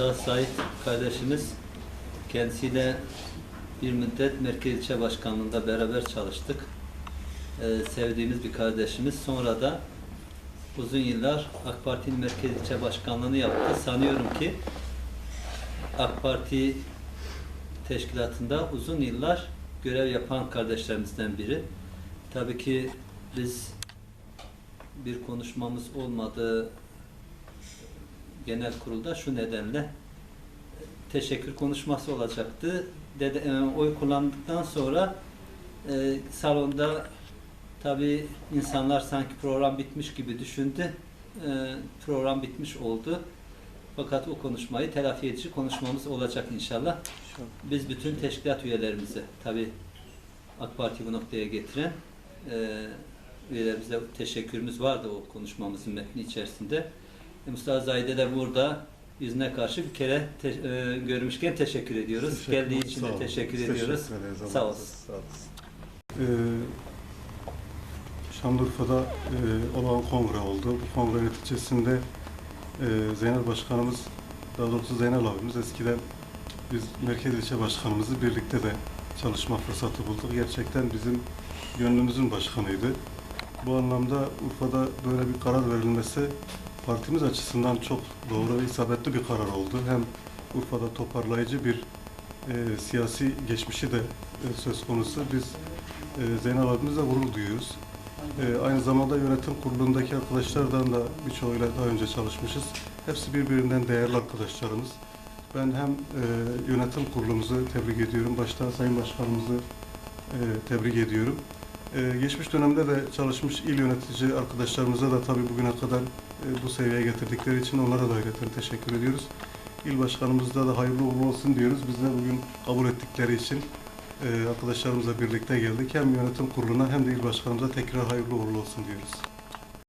Mustafa Sait kardeşimiz kendisiyle bir müddet Merkez İlçe Başkanlığı'nda beraber çalıştık. Ee, sevdiğimiz bir kardeşimiz. Sonra da uzun yıllar AK Parti'nin Merkez İlçe Başkanlığı'nı yaptı. Sanıyorum ki AK Parti teşkilatında uzun yıllar görev yapan kardeşlerimizden biri. Tabii ki biz bir konuşmamız olmadı genel kurulda şu nedenle teşekkür konuşması olacaktı. Dede, e, oy kullandıktan sonra e, salonda tabii insanlar sanki program bitmiş gibi düşündü. E, program bitmiş oldu. Fakat o konuşmayı telafi edici konuşmamız olacak inşallah. Biz bütün teşkilat üyelerimize tabii AK Parti bu noktaya getiren e, üyelerimize teşekkürümüz vardı o konuşmamızın metni içerisinde. Mustafa Zahide de burada yüzüne karşı bir kere te- e, görmüşken teşekkür ediyoruz. Teşekkür- Geldiği için de teşekkür ediyoruz. teşekkür ederiz. Sağ olsun. Sağ olasın. Ee, Şanlıurfa'da e, olan kongre oldu. Bu kongre neticesinde e, Zeynel Başkanımız, daha doğrusu Zeynel abimiz eskiden biz Merkez İlçe Başkanımızı birlikte de çalışma fırsatı bulduk. Gerçekten bizim gönlümüzün başkanıydı. Bu anlamda Urfa'da böyle bir karar verilmesi partimiz açısından çok doğru ve isabetli bir karar oldu. Hem Urfa'da toparlayıcı bir e, siyasi geçmişi de e, söz konusu. Biz e, Zeynel abimizle gurur duyuyoruz. E, aynı zamanda yönetim kurulundaki arkadaşlardan da birçoğuyla daha önce çalışmışız. Hepsi birbirinden değerli arkadaşlarımız. Ben hem e, yönetim kurulumuzu tebrik ediyorum, başta Sayın Başkanımızı e, tebrik ediyorum. E, geçmiş dönemde de çalışmış il yönetici arkadaşlarımıza da tabii bugüne kadar e, bu seviyeye getirdikleri için onlara da ayrıca teşekkür ediyoruz. İl başkanımızda da hayırlı uğurlu olsun diyoruz. Biz de bugün kabul ettikleri için e, arkadaşlarımızla birlikte geldik. Hem yönetim kuruluna hem de il başkanımıza tekrar hayırlı uğurlu olsun diyoruz.